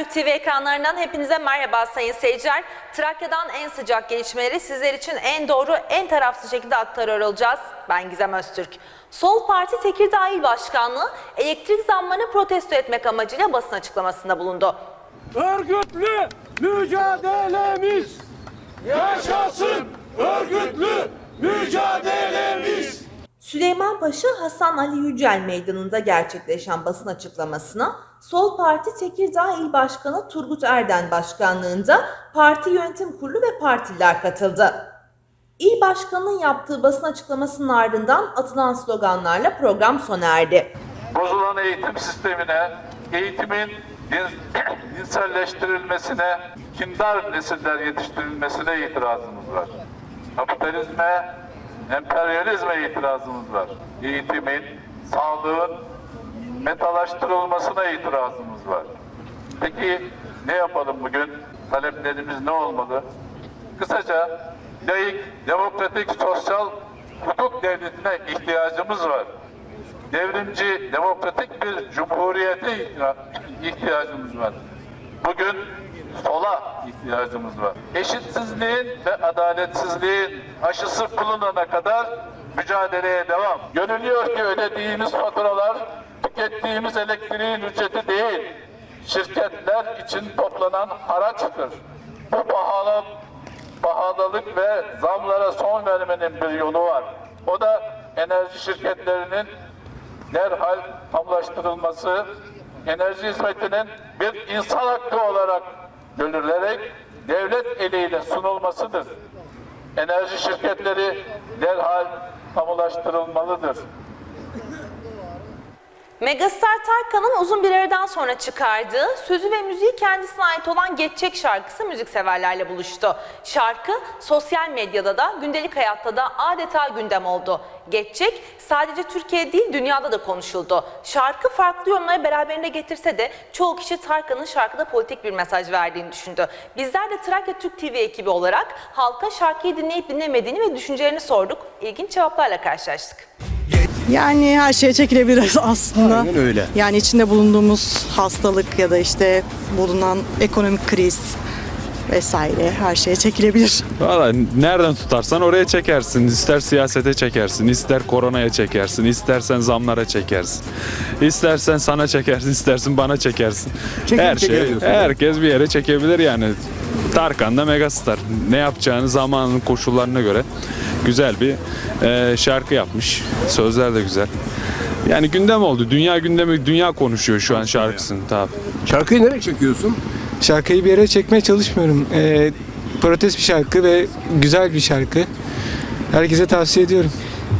Türk TV ekranlarından hepinize merhaba sayın seyirciler. Trakya'dan en sıcak gelişmeleri sizler için en doğru, en tarafsız şekilde aktarıyor olacağız. Ben Gizem Öztürk. Sol Parti Tekirdağ İl Başkanlığı elektrik zammını protesto etmek amacıyla basın açıklamasında bulundu. Örgütlü mücadelemiz yaşasın örgütlü mücadelemiz. Süleymanpaşa Hasan Ali Yücel Meydanı'nda gerçekleşen basın açıklamasına Sol Parti Tekirdağ İl Başkanı Turgut Erden başkanlığında parti yönetim kurulu ve partililer katıldı. İl Başkanı'nın yaptığı basın açıklamasının ardından atılan sloganlarla program sona erdi. bozulan eğitim sistemine, eğitimin din- dinselleştirilmesine, kindar nesiller yetiştirilmesine itirazımız var. Kapitalizme, emperyalizme itirazımız var. Eğitimin, sağlığın metalaştırılmasına itirazımız var. Peki ne yapalım bugün? Taleplerimiz ne olmalı? Kısaca layık, demokratik, sosyal hukuk devletine ihtiyacımız var devrimci, demokratik bir cumhuriyete ihtiya- ihtiyacımız var. Bugün sola ihtiyacımız var. Eşitsizliğin ve adaletsizliğin aşısı bulunana kadar mücadeleye devam. Görülüyor ki ödediğimiz faturalar tükettiğimiz elektriğin ücreti değil, şirketler için toplanan haraçtır. Bu pahalı pahalılık ve zamlara son vermenin bir yolu var. O da enerji şirketlerinin derhal tamlaştırılması, enerji hizmetinin bir insan hakkı olarak görülerek devlet eliyle sunulmasıdır. Enerji şirketleri derhal kamulaştırılmalıdır. Megastar Tarkan'ın uzun bir aradan sonra çıkardığı sözü ve müziği kendisine ait olan Geçecek şarkısı müzikseverlerle buluştu. Şarkı sosyal medyada da gündelik hayatta da adeta gündem oldu. Geçecek sadece Türkiye değil dünyada da konuşuldu. Şarkı farklı yorumları beraberinde getirse de çoğu kişi Tarkan'ın şarkıda politik bir mesaj verdiğini düşündü. Bizler de Trakya Türk TV ekibi olarak halka şarkıyı dinleyip dinlemediğini ve düşüncelerini sorduk. İlginç cevaplarla karşılaştık. Yani her şeye çekilebiliriz aslında. Aynen öyle. Yani içinde bulunduğumuz hastalık ya da işte bulunan ekonomik kriz vesaire her şeye çekilebilir. Valla nereden tutarsan oraya çekersin. İster siyasete çekersin, ister koronaya çekersin, istersen zamlara çekersin. İstersen sana çekersin, istersin bana çekersin. Çekip Her şey, herkes bir yere çekebilir yani. Tarkan da megastar. Ne yapacağını zamanın koşullarına göre güzel bir e, şarkı yapmış. Sözler de güzel. Yani gündem oldu. Dünya gündemi, dünya konuşuyor şu an şarkısını tabii. Şarkıyı nereye çekiyorsun? Şarkıyı bir yere çekmeye çalışmıyorum. Ee, protest bir şarkı ve güzel bir şarkı. Herkese tavsiye ediyorum.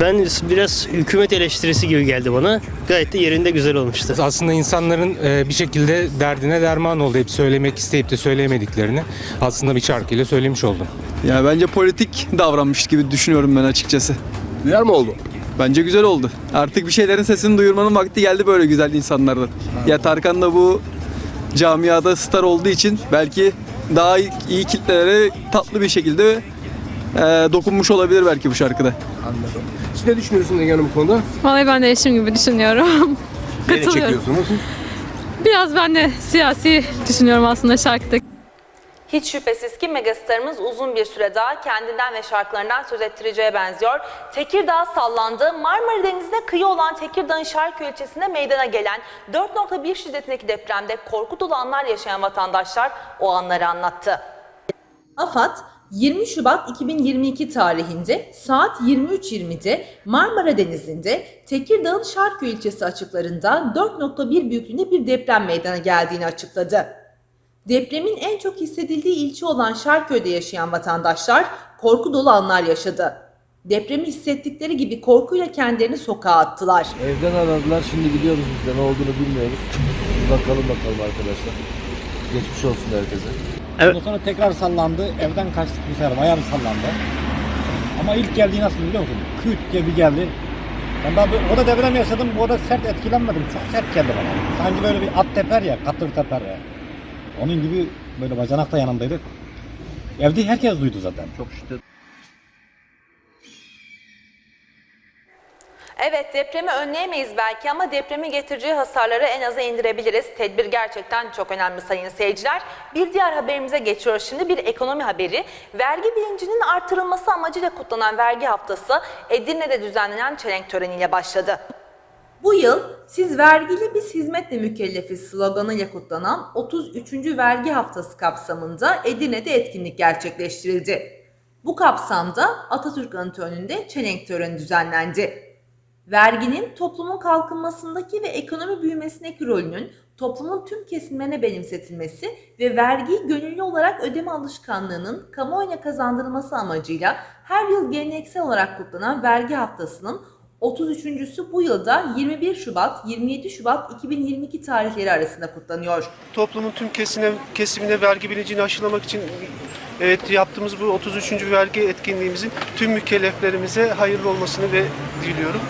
Ben biraz hükümet eleştirisi gibi geldi bana. Gayet de yerinde güzel olmuştu. Aslında insanların e, bir şekilde derdine derman oldu. Hep söylemek isteyip de söyleyemediklerini aslında bir şarkıyla söylemiş oldum. Ya bence politik davranmış gibi düşünüyorum ben açıkçası. Güzel mi oldu? Bence güzel oldu. Artık bir şeylerin sesini duyurmanın vakti geldi böyle güzel insanlardan. Ya Tarkan da bu camiada star olduğu için belki daha iyi, iyi kitlelere tatlı bir şekilde e, dokunmuş olabilir belki bu şarkıda. Anladım. Siz ne düşünüyorsunuz Ege Hanım bu konuda? Vallahi ben de eşim gibi düşünüyorum. Nereye Katılıyorum. çekiyorsunuz? Biraz ben de siyasi düşünüyorum aslında şarkıda. Hiç şüphesiz ki megastarımız uzun bir süre daha kendinden ve şarkılarından söz ettireceğe benziyor. Tekirdağ sallandı. Marmara Denizi'ne kıyı olan Tekirdağ'ın Şarköy ilçesinde meydana gelen 4.1 şiddetindeki depremde korku dolu anlar yaşayan vatandaşlar o anları anlattı. AFAD 20 Şubat 2022 tarihinde saat 23.20'de Marmara Denizi'nde Tekirdağ'ın Şarköy ilçesi açıklarında 4.1 büyüklüğünde bir deprem meydana geldiğini açıkladı. Depremin en çok hissedildiği ilçe olan Şarköy'de yaşayan vatandaşlar korku dolu anlar yaşadı. Depremi hissettikleri gibi korkuyla kendilerini sokağa attılar. Evden aradılar şimdi gidiyoruz biz de ne olduğunu bilmiyoruz. Bakalım bakalım arkadaşlar. Geçmiş olsun herkese. Evet. Ondan sonra tekrar sallandı. Evden kaçtık bu sefer. Bayağı bir sallandı. Ama ilk geldiği nasıl biliyor musun? Küt diye bir geldi. Ben daha o da deprem yaşadım. Bu da sert etkilenmedim. Çok sert geldi bana. Sanki böyle bir at teper ya, katır teper ya. Onun gibi böyle bacanak da yanımdaydı. Evde herkes duydu zaten. Çok şiddet. Evet depremi önleyemeyiz belki ama depremin getireceği hasarları en aza indirebiliriz. Tedbir gerçekten çok önemli sayın seyirciler. Bir diğer haberimize geçiyoruz şimdi bir ekonomi haberi. Vergi bilincinin artırılması amacıyla kutlanan vergi haftası Edirne'de düzenlenen çelenk töreniyle başladı. Bu yıl siz vergili biz hizmetle mükellefiz sloganıyla kutlanan 33. vergi haftası kapsamında Edirne'de etkinlik gerçekleştirildi. Bu kapsamda Atatürk Anıtı önünde çelenk töreni düzenlendi. Verginin toplumun kalkınmasındaki ve ekonomi büyümesindeki rolünün toplumun tüm kesimlerine benimsetilmesi ve vergiyi gönüllü olarak ödeme alışkanlığının kamuoyuna kazandırılması amacıyla her yıl geleneksel olarak kutlanan vergi haftasının 33.sü bu yılda 21 Şubat 27 Şubat 2022 tarihleri arasında kutlanıyor. toplumun tüm kesimine, kesimine vergi bilincini aşılamak için evet, yaptığımız bu 33. vergi etkinliğimizin tüm mükelleflerimize hayırlı olmasını ve diliyorum.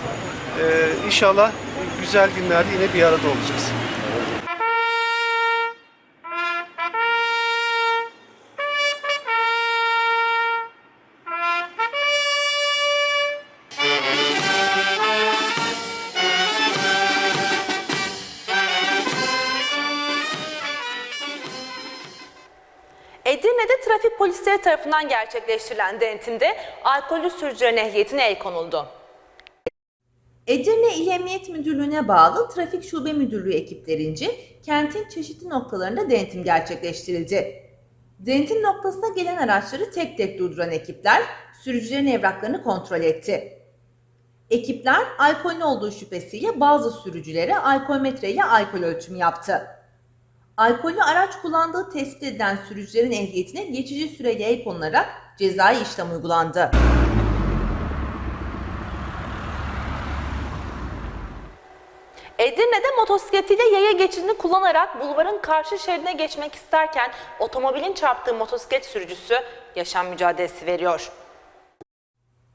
Ee, inşallah güzel günlerde yine bir arada olacağız. Edirne'de trafik polisleri tarafından gerçekleştirilen denetimde alkollü sürücülerin ehliyetine el konuldu. Edirne İl Emniyet Müdürlüğü'ne bağlı Trafik Şube Müdürlüğü ekiplerince kentin çeşitli noktalarında denetim gerçekleştirildi. Denetim noktasına gelen araçları tek tek durduran ekipler sürücülerin evraklarını kontrol etti. Ekipler alkolün olduğu şüphesiyle bazı sürücülere alkolmetre ile alkol ölçümü yaptı. Alkollü araç kullandığı tespit edilen sürücülerin ehliyetine geçici süreyle el konularak cezai işlem uygulandı. Edirne'de motosikletiyle yaya geçidini kullanarak bulvarın karşı şeridine geçmek isterken otomobilin çarptığı motosiklet sürücüsü yaşam mücadelesi veriyor.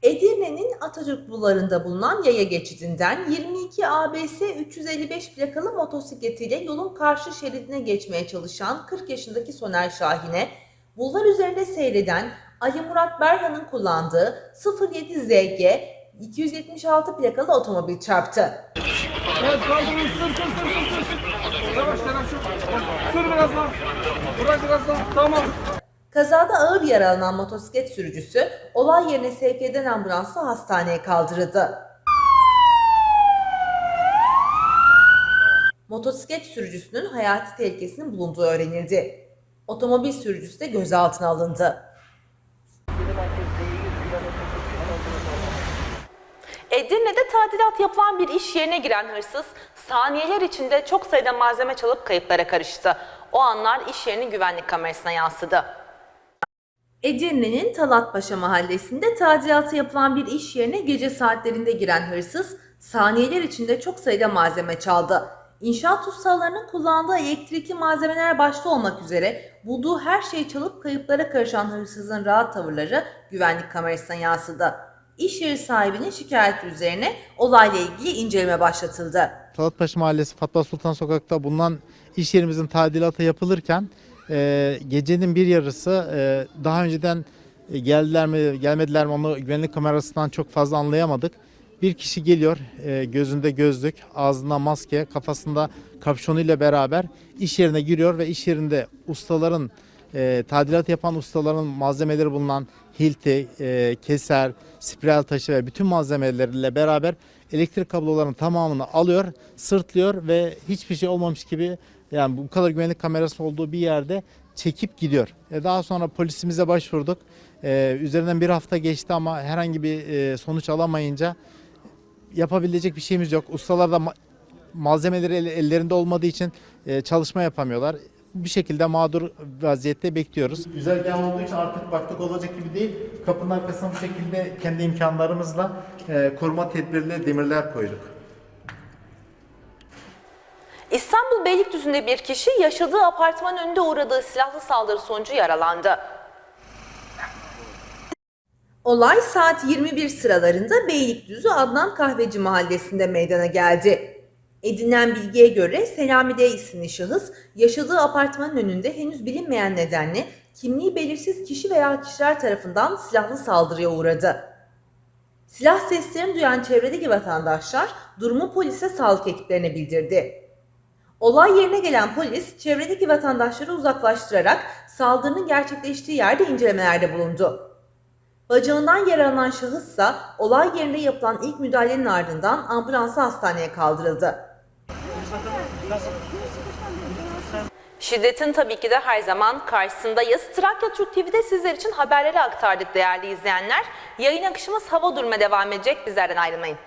Edirne'nin Atatürk Bulvarı'nda bulunan yaya geçidinden 22 ABS 355 plakalı motosikletiyle yolun karşı şeridine geçmeye çalışan 40 yaşındaki Soner Şahin'e bulvar üzerinde seyreden Ali Murat Berhan'ın kullandığı 07 ZG 276 plakalı otomobil çarptı. Kazada ağır yaralanan motosiklet sürücüsü olay yerine sevk edilen ambulansla hastaneye kaldırıldı. Motosiklet sürücüsünün hayati tehlikesinin bulunduğu öğrenildi. Otomobil sürücüsü de gözaltına alındı. Edirne'de tadilat yapılan bir iş yerine giren hırsız saniyeler içinde çok sayıda malzeme çalıp kayıplara karıştı. O anlar iş yerinin güvenlik kamerasına yansıdı. Edirne'nin Talatpaşa mahallesinde tadilatı yapılan bir iş yerine gece saatlerinde giren hırsız saniyeler içinde çok sayıda malzeme çaldı. İnşaat ustalarının kullandığı elektrikli malzemeler başta olmak üzere bulduğu her şeyi çalıp kayıplara karışan hırsızın rahat tavırları güvenlik kamerasına yansıdı. İş yeri sahibinin şikayeti üzerine olayla ilgili inceleme başlatıldı. Talatpaşa Mahallesi Fatma Sultan Sokak'ta bulunan iş yerimizin tadilatı yapılırken e, gecenin bir yarısı e, daha önceden e, geldiler mi gelmediler mi onu güvenlik kamerasından çok fazla anlayamadık. Bir kişi geliyor e, gözünde gözlük, ağzında maske, kafasında kapşonuyla beraber iş yerine giriyor ve iş yerinde ustaların e, tadilat yapan ustaların malzemeleri bulunan hilti, e, keser, spiral taşı ve bütün malzemeleriyle beraber elektrik kablolarının tamamını alıyor, sırtlıyor ve hiçbir şey olmamış gibi yani bu kadar güvenlik kamerası olduğu bir yerde çekip gidiyor. E, daha sonra polisimize başvurduk. E, üzerinden bir hafta geçti ama herhangi bir e, sonuç alamayınca yapabilecek bir şeyimiz yok. Ustalar da ma- malzemeleri el- ellerinde olmadığı için e, çalışma yapamıyorlar. Bir şekilde mağdur vaziyette bekliyoruz. Güzergah olduğu için artık baktık olacak gibi değil. Kapının arkasına bu şekilde kendi imkanlarımızla e, koruma tedbirli demirler koyduk. İstanbul Beylikdüzü'nde bir kişi yaşadığı apartman önünde uğradığı silahlı saldırı sonucu yaralandı. Olay saat 21 sıralarında Beylikdüzü Adnan Kahveci mahallesinde meydana geldi. Edinilen bilgiye göre Selami D isimli şahıs yaşadığı apartmanın önünde henüz bilinmeyen nedenle kimliği belirsiz kişi veya kişiler tarafından silahlı saldırıya uğradı. Silah seslerini duyan çevredeki vatandaşlar durumu polise sağlık ekiplerine bildirdi. Olay yerine gelen polis çevredeki vatandaşları uzaklaştırarak saldırının gerçekleştiği yerde incelemelerde bulundu. Bacağından yaralanan şahıssa olay yerinde yapılan ilk müdahalenin ardından ambulansla hastaneye kaldırıldı. Şiddetin tabii ki de her zaman karşısındayız. Trakya Türk TV'de sizler için haberleri aktardık değerli izleyenler. Yayın akışımız hava duruma devam edecek. Bizlerden ayrılmayın.